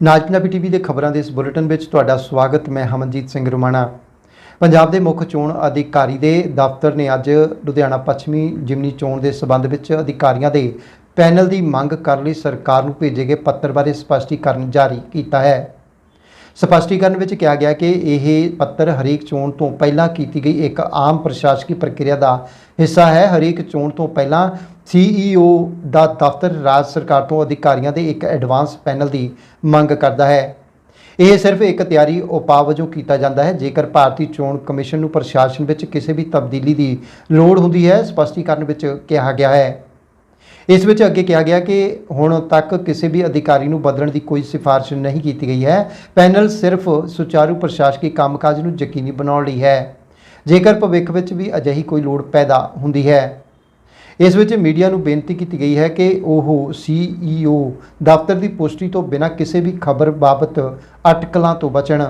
ਨਾਜ Punjabi TV ਦੇ ਖਬਰਾਂ ਦੇ ਇਸ ਬੁਲੇਟਿਨ ਵਿੱਚ ਤੁਹਾਡਾ ਸਵਾਗਤ, ਮੈਂ ਹਮਨਜੀਤ ਸਿੰਘ ਰੁਮਾਣਾ। ਪੰਜਾਬ ਦੇ ਮੁੱਖ ਚੋਣ ਅਧਿਕਾਰੀ ਦੇ ਦਫ਼ਤਰ ਨੇ ਅੱਜ ਲੁਧਿਆਣਾ ਪੱਛਮੀ ਜਿਮਨੀ ਚੋਣ ਦੇ ਸਬੰਧ ਵਿੱਚ ਅਧਿਕਾਰੀਆਂ ਦੇ ਪੈਨਲ ਦੀ ਮੰਗ ਕਰਨ ਲਈ ਸਰਕਾਰ ਨੂੰ ਭੇਜੇ ਗਏ ਪੱਤਰ ਬਾਰੇ ਸਪਸ਼ਟੀਕਰਨ ਜਾਰੀ ਕੀਤਾ ਹੈ। ਸਪਸ਼ਟੀਕਰਨ ਵਿੱਚ ਕਿਹਾ ਗਿਆ ਕਿ ਇਹ ਪੱਤਰ ਹਰੇਕ ਚੋਣ ਤੋਂ ਪਹਿਲਾਂ ਕੀਤੀ ਗਈ ਇੱਕ ਆਮ ਪ੍ਰਸ਼ਾਸਕੀ ਪ੍ਰਕਿਰਿਆ ਦਾ ਹਿੱਸਾ ਹੈ। ਹਰੇਕ ਚੋਣ ਤੋਂ ਪਹਿਲਾਂ ਸੀਈਓ ਦਾ ਦਫ਼ਤਰ ਰਾਜ ਸਰਕਾਰ ਤੋਂ ਅਧਿਕਾਰੀਆਂ ਦੇ ਇੱਕ ਐਡਵਾਂਸ ਪੈਨਲ ਦੀ ਮੰਗ ਕਰਦਾ ਹੈ। ਇਹ ਸਿਰਫ ਇੱਕ ਤਿਆਰੀ ਉਪਾਅ ਵਜੋਂ ਕੀਤਾ ਜਾਂਦਾ ਹੈ। ਜੇਕਰ ਭਾਰਤੀ ਚੋਣ ਕਮਿਸ਼ਨ ਨੂੰ ਪ੍ਰਸ਼ਾਸਨ ਵਿੱਚ ਕਿਸੇ ਵੀ ਤਬਦੀਲੀ ਦੀ ਲੋੜ ਹੁੰਦੀ ਹੈ, ਸਪਸ਼ਟੀਕਰਨ ਵਿੱਚ ਕਿਹਾ ਗਿਆ ਹੈ। ਇਸ ਵਿੱਚ ਅੱਗੇ ਕਿਹਾ ਗਿਆ ਕਿ ਹੁਣ ਤੱਕ ਕਿਸੇ ਵੀ ਅਧਿਕਾਰੀ ਨੂੰ ਬਦਲਣ ਦੀ ਕੋਈ ਸਿਫਾਰਿਸ਼ ਨਹੀਂ ਕੀਤੀ ਗਈ ਹੈ। ਪੈਨਲ ਸਿਰਫ ਸੁਚਾਰੂ ਪ੍ਰਸ਼ਾਸਕੀ ਕੰਮਕਾਜ ਨੂੰ ਯਕੀਨੀ ਬਣਾਉਣ ਲਈ ਹੈ। ਜੇਕਰ ਭਵਿੱਖ ਵਿੱਚ ਵੀ ਅਜਿਹੀ ਕੋਈ ਲੋੜ ਪੈਦਾ ਹੁੰਦੀ ਹੈ। ਇਸ ਵਿੱਚ ਮੀਡੀਆ ਨੂੰ ਬੇਨਤੀ ਕੀਤੀ ਗਈ ਹੈ ਕਿ ਉਹ ਸੀਈਓ ਦਫ਼ਤਰ ਦੀ ਪੁਸ਼ਟੀ ਤੋਂ ਬਿਨਾਂ ਕਿਸੇ ਵੀ ਖਬਰ ਬਾਬਤ ਅਟਕਲਾਂ ਤੋਂ ਬਚਣ।